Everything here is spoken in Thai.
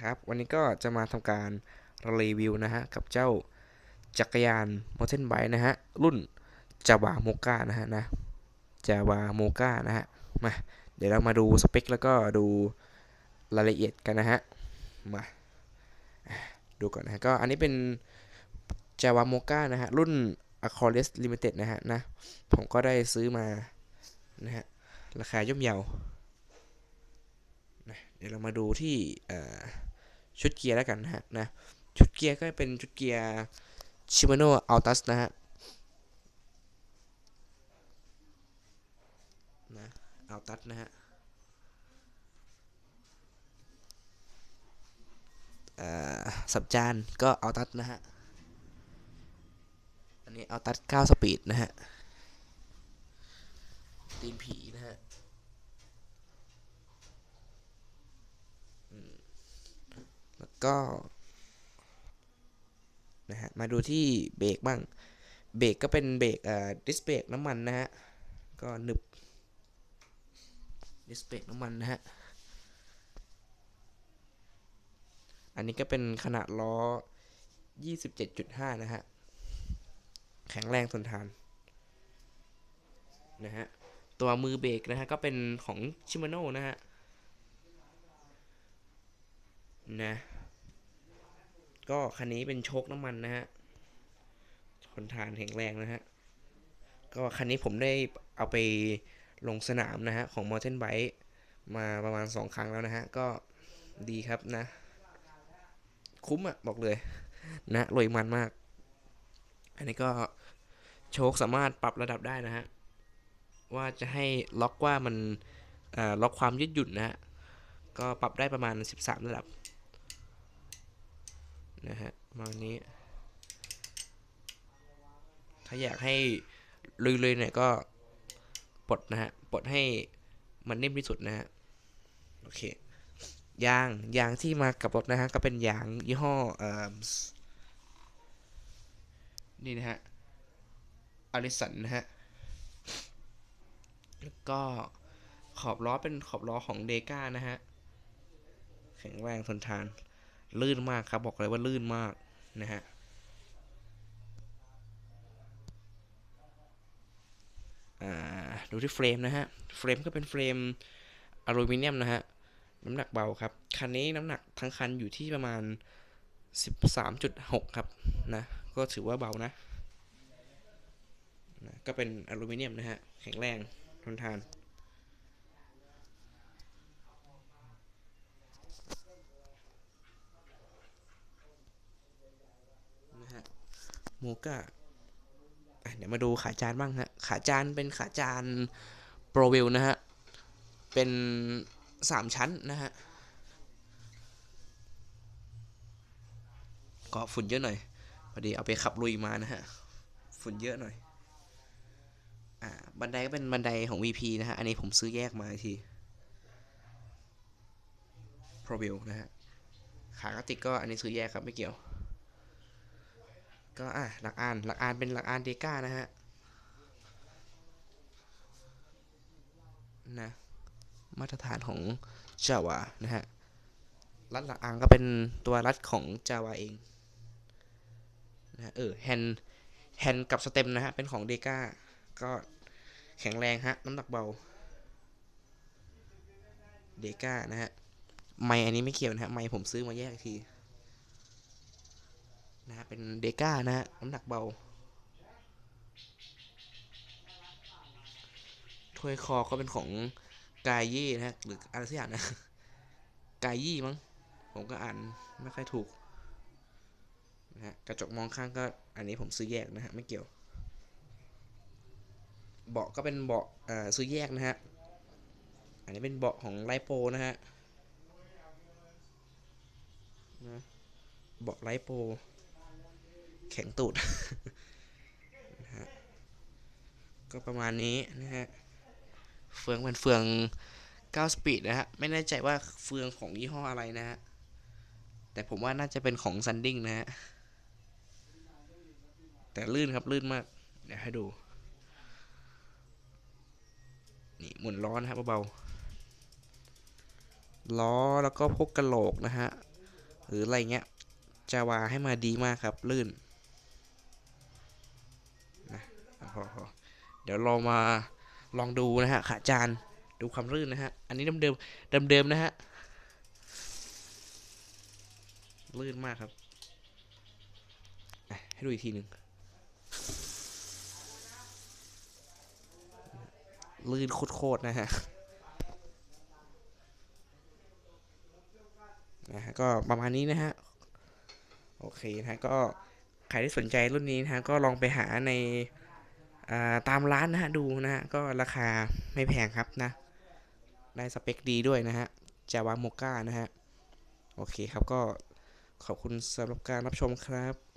ครับวันนี้ก็จะมาทำการรีวิวนะฮะกับเจ้าจักรยาน mountain bike นะฮะรุ่น Java Mocha นะฮะนะ Java Mocha นะฮะมาเดี๋ยวเรามาดูสเปคแล้วก็ดูรายละเอียดกันนะฮะมาดูก่อนนะฮะก็อันนี้เป็น Java Mocha นะฮะรุ่น Acrolis Limited นะฮะนะผมก็ได้ซื้อมานะฮะราคาย่อมเยา ดี๋ยวเรามาดูที่ชุดเกียร์แล้วกันนะฮะนะชุดเกียร์ก็เป็นชุดเกียร์ Shimano Altus นะฮะนะ Altus นะฮะสับจานก็ Altus นะฮะ อันนี้ Altus 9สปีดนะฮะตีนผีนะฮะ แล้ว ก็นะฮะมาดูที่เบรกบ้าง เบรกก็เป็นเบรกเอ่อดิสเบรกน้ำมันนะฮะ ก็หนึบดิสเบรกน้ำมันนะฮะ อันนี้ก็เป็นขนาดล้อ 27.5 นะฮะ แข็งแรงทนทาน นะฮะ ตัวมือเบรกนะฮะ ก็เป็นของชิมาโน่นะฮะ นะ ก็คันนี้เป็นโชคน้ำมันนะฮะทนทานแข็งแรงนะฮะ ก็คันนี้ผมได้เอาไปลงสนามนะฮะ ของ Mountain Bike มาประมาณ 2 ครั้งแล้วนะฮะ ก็ดีครับนะ คุ้มอะบอกเลย นะรวยมันมาก อันนี้ก็โชคสามารถปรับระดับได้นะฮะ ว่าจะให้ล็อกว่ามันล็อกความยืดหยุ่นนะฮะ ก็ปรับได้ประมาณ 13 ระดับ นะฮะมาวันนี้ ถ้าอยากให้ลุยๆหน่อยก็ปลดนะฮะปลดให้มันนิ่มที่สุดนะฮะโอเคยางยางที่มากับรถนะฮะก็เป็นยางยี่ห้อเอ่อนี่นะฮะอลิสันนะฮะแล้วก็ขอบล้อเป็นขอบล้อของเดก้านะฮะ แข็งแรงทนทาน ลื่นมากครับ บอกเลยว่าลื่นมากนะฮะดูที่เฟรมนะฮะ เฟรมก็เป็นเฟรมอลูมิเนียมนะฮะ น้ำหนักเบาครับ คันนี้น้ำหนักทั้งคันอยู่ที่ประมาณ 13.6 ครับนะ ก็ถือว่าเบานะนะ ก็เป็นอลูมิเนียมนะฮะ แข็งแรงทนทาน นะฮะ โมกาเดี๋ยวมาดูขาจานบ้างฮะ ขาจานเป็นขาจานโปรวิลนะฮะ เป็นสามชั้นนะฮะก็ฝุ่นเยอะหน่อยพอดีเอาไปขับลุยมานะฮะ ฝุ่นเยอะหน่อยอ่าบันไดก็เป็นบันไดของ VP นะฮะ อันนี้ผมซื้อแยกมาที p r o v i l นะฮะ ขากระติกก็อันนี้ซื้อแยกครับไม่เกี่ยว ก็อะหลักอ่านหลักอ่านเป็นหลักอ่านเดก้านะฮะนะมาตรฐานของ Java นะฮะรัดหลักอ่านก็เป็นตัวรัดของ Java เองนะเออแฮนแฮนกับสเต็มนะฮะเป็นของเดก้าก็แข็งแรงฮะน้ำหนักเบาเดก้านะฮะไมอันนี้ไม่เกี่ยวนะฮะไมผมซื้อมาแยกที นะเป็นเดก้านะฮะน้ำหนักเบาถ้วยคอก็เป็นของกายยี่นะฮะหรืออะไรสักอย่างนะกายยี่มั้งผมก็อ่านไม่ค่อยถูกนะฮะกระจกมองข้างก็อันนี้ผมซื้อแยกนะฮะไม่เกี่ยว เบาะก็เป็นเบาะซื้อแยกนะฮะอันนี้เป็นเบาะของไลโปนะฮะนะเบาะไลโป แข็งตูดนะฮะก็ประมาณนี้นะฮะเฟืองเป็นเฟือง9สปีดนะฮะ ไม่แน่ใจว่าเฟืองของยี่ห้ออะไรนะฮะ แต่ผมว่าน่าจะเป็นของซันดิ้งนะฮะ แต่ลื่นครับลื่นมาก เดี๋ยวให้ดู นี่หมุนล้อนะครับเบาๆ ล้อแล้วก็พวกกระโหลกนะฮะ หรืออะไรเงี้ยจาวาให้มาดีมากครับลื่น นะพอพอเดี๋ยวเรามาลองดูนะฮะขาจานดูความลื่นนะฮะ อันนี้เดิมเดิมเดิมเดิมนะฮะ ลื่นมากครับ ให้ดูอีกทีหนึ่งลื่นโคตรๆนะฮะนะฮะก็ประมาณนี้นะฮะ โอเคนะฮะก็ ครที่สนใจรุ่นนี้นะฮะก็ลองไปหาในตามร้านนะฮะดูนะฮะก็ราคาไม่แพงครับนะ ได้สเปคดีด้วยนะฮะจาวาโมก้านะฮะ โอเคครับก็ขอบคุณสำหรับการรับชมครับ